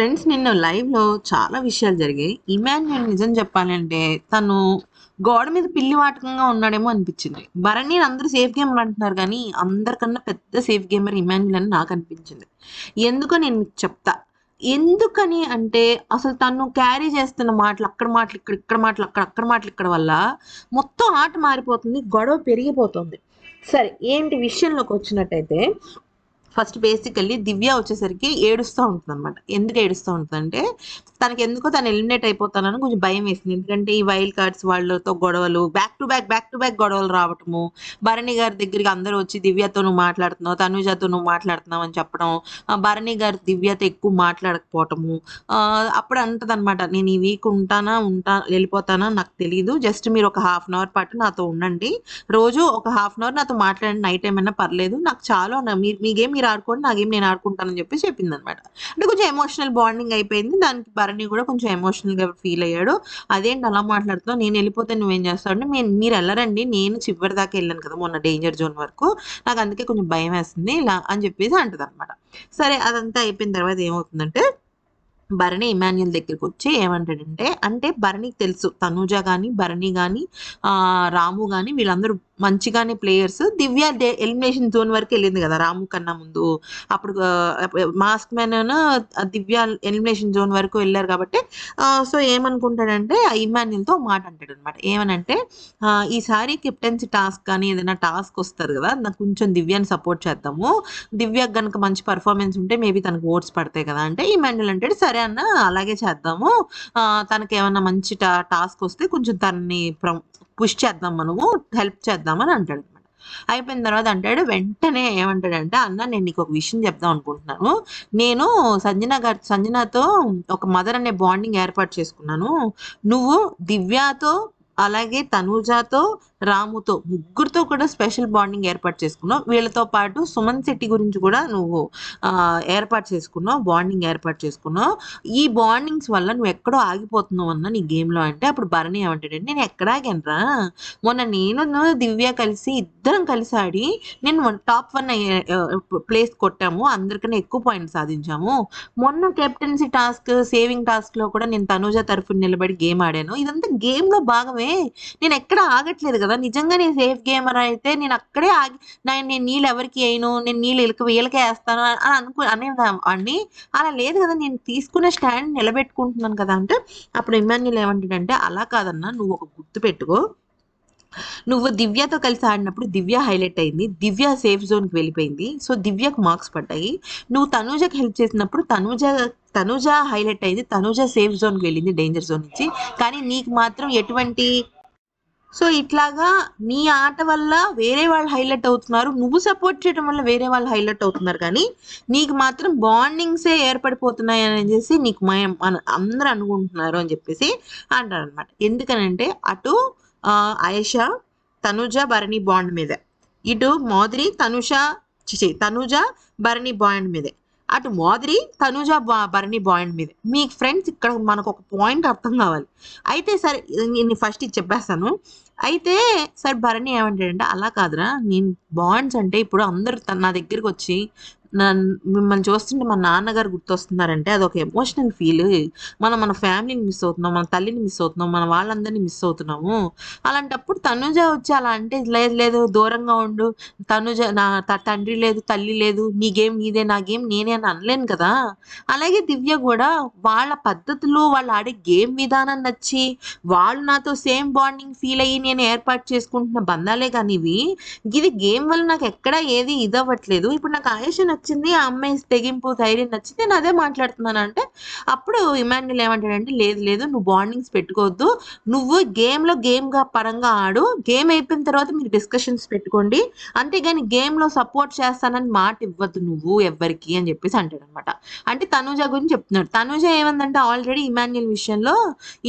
Friends నిన్న లైవ్‌లో చాలా విషయాలు జరిగాయి. ఇమాన్యుయల్ నిజం చెప్పాలంటే తను గోడ మీద పిల్లి వాటకంగా ఉన్నాడేమో అనిపించింది. భరణి అందరూ సేఫ్ గేమర్ అంటున్నారు కానీ అందరికన్నా పెద్ద సేఫ్ గేమర్ ఇమాన్యుల్ అని నాకు అనిపించింది ఎందుకో నేను మీకు చెప్తా. ఎందుకని అంటే అసలు తను క్యారీ చేస్తున్న మాటలు అక్కడ మాటలు ఇక్కడ, ఇక్కడ మాటలు అక్కడ, అక్కడ మాటలు ఇక్కడ వల్ల మొత్తం ఆట మారిపోతుంది. గొడవ పెరిగిపోతుంది. సరే ఏంటి విషయంలోకి వచ్చినట్టయితే ఫస్ట్ బేసికల్లీ దివ్య వచ్చేసరికి ఏడుస్తూ ఉంటుందన్నమాట. ఎందుకు ఏడుస్తూ ఉంటదంటే తనకెందుకో తను ఎలిమినేట్ అయిపోతానని కొంచెం భయం వేసింది. ఎందుకంటే ఈ వైల్డ్ కార్డ్స్ వాళ్ళతో గొడవలు back to back, back to back గొడవలు రావటము. భరణి గారి దగ్గరికి అందరూ వచ్చి దివ్యతో నువ్వు మాట్లాడుతున్నావు, తనుజతో నువ్వు మాట్లాడుతున్నావు అని చెప్పడం. భరణి గారు దివ్యతో ఎక్కువ మాట్లాడకపోవటము. అప్పుడు అప్పుడు అంటదనమాట నేను ఈ వీక్ ఉంటానా, ఉంటా వెళ్ళిపోతానా నాకు తెలియదు జస్ట్ మీరు ఒక హాఫ్ అన్ అవర్ పాటు నాతో ఉండండి. రోజు ఒక హాఫ్ అన్ అవర్ నాతో మాట్లాడండి. నైట్ ఏమైనా అయినా పర్లేదు. నాకు చాలు మీరు మీ మీ గేమ్ మీరు ఆడుకోండి. నా గేమ్ నేను ఆడుకుంటానని చెప్పేసి చెప్పిందనమాట. అంటే కొంచెం ఎమోషనల్ బాండింగ్ అయిపోయింది. దానికి భరణి కూడా కొంచెం ఎమోషనల్‌గా ఫీల్ అయ్యాడు. అదేంటి అలా మాట్లాడుతున్నావు? నేను వెళ్ళిపోతే నువ్వేం చేస్తావు? అంటే నేను మీరు వెళ్ళరండి నేను చివరి దాకా వెళ్ళాను కదా! మొన్న డేంజర్ జోన్ వరకు. నాకు అందుకే కొంచెం భయం వేస్తుంది ఇలా అని చెప్పేసి అంటదనమాట. సరే అదంతా అయిపోయిన తర్వాత ఏమవుతుందంటే భరణి ఇమానియుల్ దగ్గరికి వచ్చి ఏమంటాడంటే అంటే భరణికి తెలుసు తనూజ కానీ భరణి కానీ రాము కానీ వీళ్ళందరూ మంచిగానే ప్లేయర్స్. దివ్య డే ఎలిమినేషన్ జోన్ వరకు వెళ్ళింది కదా! రాము కన్నా ముందు. అప్పుడు mask man Divya elimination zone వరకు వెళ్ళారు కాబట్టి సో ఏమనుకుంటాడంటే ఆ ఇమాన్యుల్తో మాట అంటాడనమాట. ఏమనంటే ఈసారి కెప్టెన్సీ టాస్క్ కానీ ఏదైనా టాస్క్ వస్తుంది కదా! నాకు కొంచెం దివ్యాని సపోర్ట్ చేద్దాము. దివ్యకు కనుక మంచి పర్ఫార్మెన్స్ ఉంటే మేబీ తనకు ఓట్స్ పడతాయి కదా! అంటే ఇమాన్యుల్ అంటాడు సరే అన్న అలాగే చేద్దాము. తనకి ఏమన్నా మంచి టా టాస్క్ వస్తే కొంచెం తనని పుష్ చేద్దాం మనము. హెల్ప్ చేద్దాం అని అంటాడనమాట. అయిపోయిన తర్వాత అంటాడు వెంటనే ఏమంటాడంటే అన్న నేను నీకు ఒక విషయం చెప్దాం అనుకుంటున్నాను. నేను సంజన గారి సంజనతో ఒక మదర్ అనే బాండింగ్ ఏర్పాటు చేసుకున్నాను. నువ్వు దివ్యతో అలాగే తనూజాతో రాముతో ముగ్గురితో కూడా స్పెషల్ బాండింగ్ ఏర్పాటు చేసుకున్నావు. వీళ్ళతో పాటు సుమన్ శెట్టి గురించి కూడా నువ్వు ఏర్పాటు చేసుకున్నావు. బాండింగ్ ఏర్పాటు చేసుకున్నావు. ఈ బాండింగ్స్ వల్ల నువ్వు ఎక్కడో ఆగిపోతున్నావు అన్న నీ గేమ్‌లో అంటే అప్పుడు భరణి ఏమంటాడంటే నేను ఎక్కడ ఆగానురా! మొన్న నేను దివ్య కలిసి ఇద్దరం కలిసి ఆడి నేను టాప్ వన్ ప్లేస్ కొట్టాము. అందరికన్నా ఎక్కువ పాయింట్స్ సాధించాము. మొన్న కెప్టెన్సీ టాస్క్, సేవింగ్ టాస్క్‌లో కూడా నేను తనూజ తరఫున నిలబడి గేమ్ ఆడాను. ఇదంతా గేమ్‌లో భాగమే. నేను ఎక్కడ ఆగట్లేదు కదా! నిజంగా నేను సేఫ్ గేమర్ అయితే నేను అక్కడే ఆగి నేను నేను నీళ్ళు ఎవరికి ఎయను. నేను నీళ్ళు ఇలక వీళ్ళకే వేస్తాను అని అనుకో అనేవాడిని. అలా లేదు కదా! నేను తీసుకున్న స్టాండ్ నిలబెట్టుకుంటున్నాను కదా! అంటే అప్పుడు ఇమాన్యుయల్ ఏమంటాడంటే అలా కాదన్నా నువ్వు ఒక గుర్తు పెట్టుకో. నువ్వు దివ్యతో కలిసి ఆడినప్పుడు దివ్య హైలైట్ అయింది. దివ్య సేఫ్ జోన్‌కి వెళ్ళిపోయింది. సో దివ్యకు మార్క్స్ పడ్డాయి. నువ్వు తనూజకి హెల్ప్ చేసినప్పుడు తనూజ తనూజ హైలైట్ అయింది. తనూజ సేఫ్ జోన్‌కి వెళ్ళింది డేంజర్ జోన్ నుంచి. కానీ నీకు మాత్రం ఎటువంటి సో ఇట్లాగా నీ ఆట వల్ల వేరే వాళ్ళు హైలైట్ అవుతున్నారు. నువ్వు సపోర్ట్ చేయడం వల్ల వేరే వాళ్ళు హైలైట్ అవుతున్నారు కానీ, నీకు మాత్రం బాండింగ్సే ఏర్పడిపోతున్నాయి అని అనేసి నీకు మయం అందరూ అనుకుంటున్నారు అని చెప్పేసి అంటాడనమాట. ఎందుకనంటే అటు ఆహ్, ఆయేషా, భరణి బాండ్ మీదే. ఇటు మాధురి, తనుష తనుజ భరణి బాండ్ మీదే. అటు మాదిరి తనూజ బ భరణి పాయింట్ మీద మీకు ఫ్రెండ్స్ ఇక్కడ మనకు ఒక పాయింట్ అర్థం కావాలి. అయితే సరే నేను ఫస్ట్ ఇది చెప్పేస్తాను. అయితే సార్ భరణి ఏమంటాడంటే అలా కాదురా! నేను బాండ్స్ అంటే ఇప్పుడు అందరూ నా నా దగ్గరికొచ్చి నా మిమ్మల్ని చూస్తుంటే మా నాన్నగారు గుర్తొస్తున్నారంటే అది ఒక ఎమోషనల్ ఫీల్. మనం మన ఫ్యామిలీని మిస్ అవుతున్నాం. మన తల్లిని మిస్ అవుతున్నాం. మన వాళ్ళందరిని మిస్ అవుతున్నాము. అలాంటప్పుడు తనుజ వచ్చి అలా అంటే లేదు లేదు దూరంగా ఉండు. తనుజ నా త తండ్రి లేదు, తల్లి లేదు. నీ గేమ్ నీదే, నా గేమ్ నేనే అని అనలేను కదా! అలాగే దివ్య కూడా వాళ్ళ పద్ధతులు, వాళ్ళు ఆడే గేమ్ విధానం నచ్చి, వాళ్ళు నాతో సేమ్ బాండింగ్ ఫీల్ అయ్యి నేను ఏర్పాటు చేసుకుంటున్న బంధాలే కానీ ఇవి. ఇది గేమ్ వల్ల నాకు ఎక్కడ ఏది ఇదవ్వట్లేదు. ఇప్పుడు నాకు ఆయేషా నచ్చింది. ఆ అమ్మాయి తెగింపు, ధైర్యం నచ్చింది. నేను అదే మాట్లాడుతున్నాను అంటే అప్పుడు ఇమాన్యుల్ ఏమంటాడంటే లేదు లేదు నువ్వు బాండింగ్స్ పెట్టుకోవద్దు. నువ్వు గేమ్‌లో గేమ్‌గా పరంగా ఆడు. గేమ్ అయిపోయిన తర్వాత మీరు డిస్కషన్స్ పెట్టుకోండి. అంతేగాని గేమ్‌లో సపోర్ట్ చేస్తానని మాట ఇవ్వద్దు నువ్వు ఎవ్వరికి అని చెప్పేసి అంటాడనమాట. అంటే తనూజ గురించి చెప్తున్నాడు. తనూజ ఏమందంటే ఆల్రెడీ ఇమాన్యుల్ విషయంలో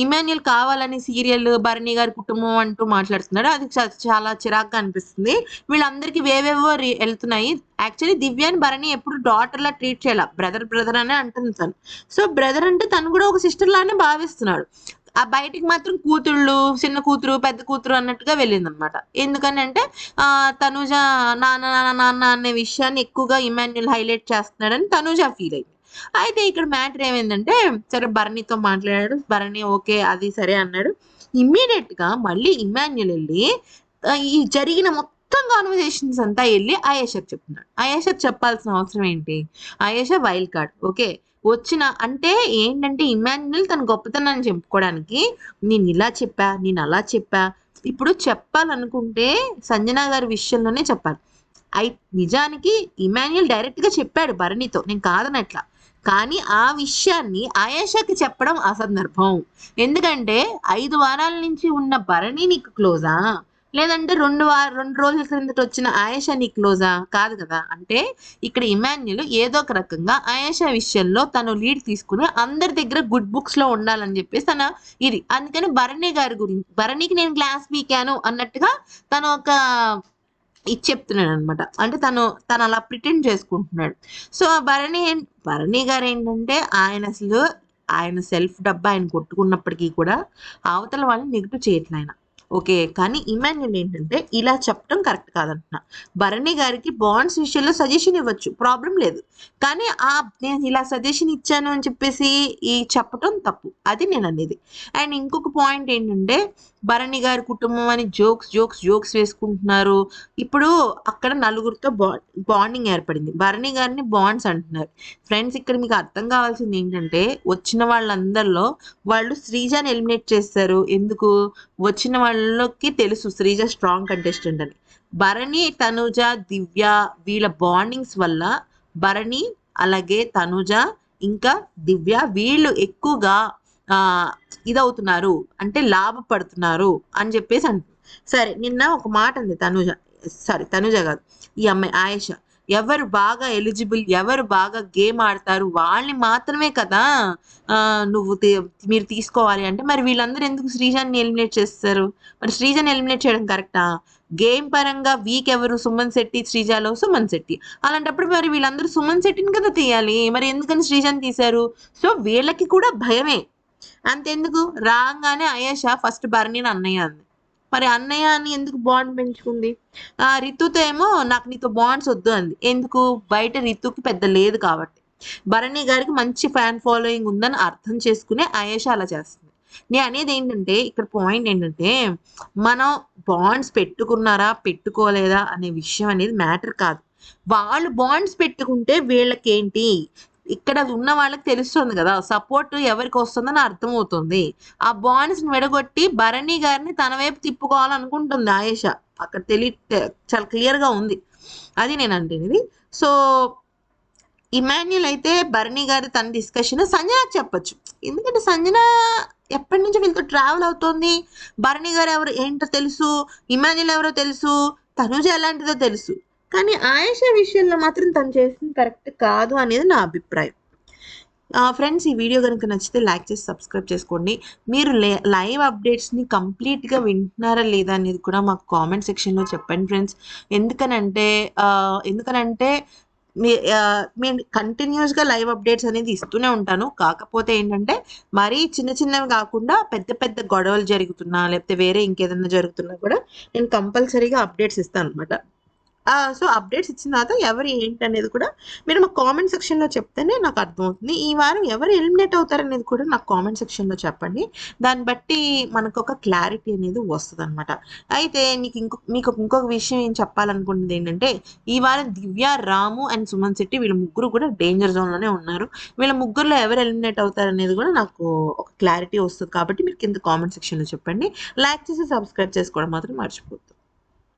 ఇమాన్యుల్ కావాలని సీరియల్, భరణి గారి కుటుంబం అంటూ మాట్లాడుతున్నాడు. అది చాలా చిరాగ్గా అనిపిస్తుంది. వీళ్ళందరికీ వేవేవో రి యాక్చువల్లీ దివ్యాని భరణి ఎప్పుడు డాటర్‌లా ట్రీట్ చేయల. బ్రదర్ బ్రదర్ అనే అంటుంది తను. సో బ్రదర్ అంటే తను కూడా ఒక సిస్టర్ లానే భావిస్తున్నాడు. ఆ బయటికి మాత్రం కూతుళ్ళు, చిన్న కూతురు, పెద్ద కూతురు అన్నట్టుగా వెళ్ళిందనమాట. ఎందుకనంటే ఆహ్, తనూజ నాన్న, నాన్న, నాన్న అనే విషయాన్ని ఎక్కువగా ఇమాన్యుల్ హైలైట్ చేస్తున్నాడని తనూజ ఫీల్ అయింది. అయితే ఇక్కడ మ్యాటర్ ఏమైందంటే సరే భరణితో మాట్లాడాడు భరణి ఓకే అది సరే అన్నాడు ఇమ్మీడియట్గా మళ్ళీ ఇమాన్యుల్ వెళ్ళి ఈ జరిగిన మొత్తం కాన్వర్సేషన్స్ అంతా వెళ్ళి ఆయేషాకి చెప్తున్నాడు. ఆయేషాకి చెప్పాల్సిన అవసరం ఏంటి? Ayesha wild card okay. వచ్చిన అంటే ఏంటంటే ఇమాన్యుల్ తన గొప్పతనాన్ని చెప్పుకోవడానికి నేను ఇలా చెప్పా నేను అలా చెప్పా. ఇప్పుడు చెప్పాలనుకుంటే సంజన గారి విషయంలోనే చెప్పాలి. ఐ నిజానికి ఇమాన్యుల్ డైరెక్ట్గా చెప్పాడు భరణితో. నేను కాదనట్లా. కానీ ఆ విషయాన్ని ఆయేషాకి చెప్పడం అసందర్భం ఎందుకంటే ఐదు వారాల నుంచి ఉన్న భరణి నీకు క్లోజా లేదంటే రెండు రెండు రోజుల క్రిందట వచ్చిన ఆయేషా నీ క్లోజా? కాదు కదా. అంటే ఇక్కడ ఇమాన్యుల్ ఏదో ఒక రకంగా ఆయేషా విషయంలో తను లీడ్ తీసుకుని అందరి దగ్గర గుడ్ బుక్స్లో ఉండాలని చెప్పేసి తన ఇది. అందుకని భరణి గారి గురించి భరణికి నేను క్లాస్ పీకాను అన్నట్టుగా తను ఒక ఇది చెప్తున్నాడు అనమాట అంటే తను తను అలా ప్రిటెండ్ చేసుకుంటున్నాడు. సో ఆ భరణి భరణి గారు ఏంటంటే ఆయన అసలు ఆయన సెల్ఫ్ డబ్బా ఆయన కొట్టుకున్నప్పటికీ కూడా అవతల వాళ్ళని నెగిటివ్ చేయట్లే ఆయన. ఓకే కానీ ఇమాన్యుల్ ఏంటంటే ఇలా చెప్పడం కరెక్ట్ కాదంటున్నా. భరణి గారికి బాండ్స్ విషయంలో సజెషన్ ఇవ్వచ్చు ప్రాబ్లం లేదు. కానీ ఆ నేను ఇలా సజెషన్ ఇచ్చాను అని చెప్పేసి ఈ చెప్పటం తప్పు. అది నేను అనేది. అండ్ ఇంకొక పాయింట్ ఏంటంటే భరణి గారి కుటుంబం అని జోక్స్ జోక్స్ జోక్స్ వేసుకుంటున్నారు. ఇప్పుడు అక్కడ నలుగురితో బా బాండింగ్ ఏర్పడింది. భరణి గారిని బాండ్స్ అంటున్నారు. ఫ్రెండ్స్ ఇక్కడ మీకు అర్థం కావాల్సింది ఏంటంటే వచ్చిన వాళ్ళందరిలో వాళ్ళు శ్రీజాని ఎలిమినేట్ చేస్తారు. ఎందుకు? వచ్చిన వాళ్ళకి తెలుసు శ్రీజ స్ట్రాంగ్ కంటెస్టెంట్ అని. భరణి తనుజ దివ్య వీళ్ళ బాండింగ్స్ వల్ల భరణి అలాగే తనుజ ఇంకా దివ్య వీళ్ళు ఎక్కువగా ఇదవుతున్నారు. అంటే లాభపడుతున్నారు అని చెప్పేసి అంటుంది సరే నిన్న ఒక మాట అంది తనుజ. సారీ తనుజ కాదు. ఈ అమ్మాయి ఆయేష. ఎవరు బాగా ఎలిజిబుల్ ఎవరు బాగా గేమ్ ఆడతారు వాళ్ళని మాత్రమే కదా నువ్వు మీరు తీసుకోవాలి అంటే మరి వీళ్ళందరూ ఎందుకు శ్రీజాన్ని ఎలిమినేట్ చేస్తారు? మరి శ్రీజాన్ని ఎలిమినేట్ చేయడం కరెక్టా? గేమ్ పరంగా వీక్ ఎవరు? సుమన్ శెట్టి శ్రీజాలో సుమన్ శెట్టి. అలాంటప్పుడు మరి వీళ్ళందరూ సుమన్ శెట్టిని కదా తీయాలి? మరి ఎందుకని శ్రీజాన్ని తీశారు? సో వీళ్ళకి కూడా భయమే. అంతెందుకు? రాగానే అయేషా ఫస్ట్ భరణిని అన్నయ్య అంది. మరి అన్నయ్య అని ఎందుకు బాండ్ పెంచుకుంది? ఆ రితుతో ఏమో నాకు నీతో బాండ్స్ వద్దు అంది. ఎందుకు? బయట రితుకి పెద్ద లేదు కాబట్టి. భరణి గారికి మంచి ఫ్యాన్ ఫాలోయింగ్ ఉందని అర్థం చేసుకునే ఆయేష అలా చేస్తుంది. నేను అనేది ఏంటంటే ఇక్కడ పాయింట్ ఏంటంటే మనం బాండ్స్ పెట్టుకున్నారా పెట్టుకోలేదా అనే విషయం అనేది మ్యాటర్ కాదు. వాళ్ళు బాండ్స్ పెట్టుకుంటే వీళ్ళకేంటి? ఇక్కడ ఉన్న వాళ్ళకి తెలుస్తుంది కదా సపోర్ట్ ఎవరికి వస్తుందని అర్థమవుతుంది. ఆ బాండ్స్ని విడగొట్టి భరణి గారిని తన వైపు తిప్పుకోవాలనుకుంటుంది ఆయేష. అక్కడ తెలియ చాలా క్లియర్గా ఉంది. అది నేను అంటేది సో ఇమాన్యుల్ అయితే భరణి గారి తన డిస్కషన్ సంజనకు చెప్పచ్చు. ఎందుకంటే సంజన ఎప్పటి నుంచి వీళ్ళతో ట్రావెల్ అవుతోంది. భరణి గారు ఎవరు ఏంటో తెలుసు. ఇమాన్యుల్ ఎవరో తెలుసు. తనుజ ఎలాంటిదో తెలుసు. కానీ ఆయేషా విషయంలో మాత్రం తను చేసింది కరెక్ట్ కాదు అనేది నా అభిప్రాయం. ఫ్రెండ్స్ ఈ వీడియో కనుక నచ్చితే లైక్ చేసి సబ్స్క్రైబ్ చేసుకోండి. మీరు లైవ్ అప్డేట్స్ని కంప్లీట్గా వింటున్నారా లేదా అనేది కూడా మాకు కామెంట్ సెక్షన్లో చెప్పండి ఫ్రెండ్స్. ఎందుకనంటే ఎందుకనంటే మీ ఆ, నేను కంటిన్యూస్గా లైవ్ అప్డేట్స్ అనేది ఇస్తూనే ఉంటాను. కాకపోతే ఏంటంటే మరీ చిన్న చిన్నవి కాకుండా పెద్ద పెద్ద గొడవలు జరుగుతున్నా లేకపోతే వేరే ఇంకేదైనా జరుగుతున్నా కూడా నేను కంపల్సరీగా అప్డేట్స్ ఇస్తాను అనమాట సో అప్డేట్స్ ఇచ్చిన తర్వాత ఎవరు ఏంటి అనేది కూడా మీరు మా కామెంట్ సెక్షన్లో చెప్తేనే నాకు అర్థమవుతుంది. ఈ వారం ఎవరు ఎలిమినేట్ అవుతారనేది కూడా నాకు కామెంట్ సెక్షన్లో చెప్పండి. దాన్ని బట్టి మనకు ఒక క్లారిటీ అనేది వస్తుంది అనమాట అయితే నీకు ఇంకో మీకు ఇంకొక విషయం ఏం చెప్పాలనుకుంటుంది ఏంటంటే ఈ వారం దివ్య రాము అండ్ సుమన్ శెట్టి వీళ్ళ ముగ్గురు కూడా డేంజర్ జోన్లోనే ఉన్నారు. వీళ్ళ ముగ్గురులో ఎవరు ఎలిమినేట్ అవుతారనేది కూడా నాకు ఒక క్లారిటీ వస్తుంది కాబట్టి మీరు కింద కామెంట్ సెక్షన్లో చెప్పండి. లైక్ చేసి సబ్స్క్రైబ్ చేసుకోవడం మాత్రం మర్చిపోతుంది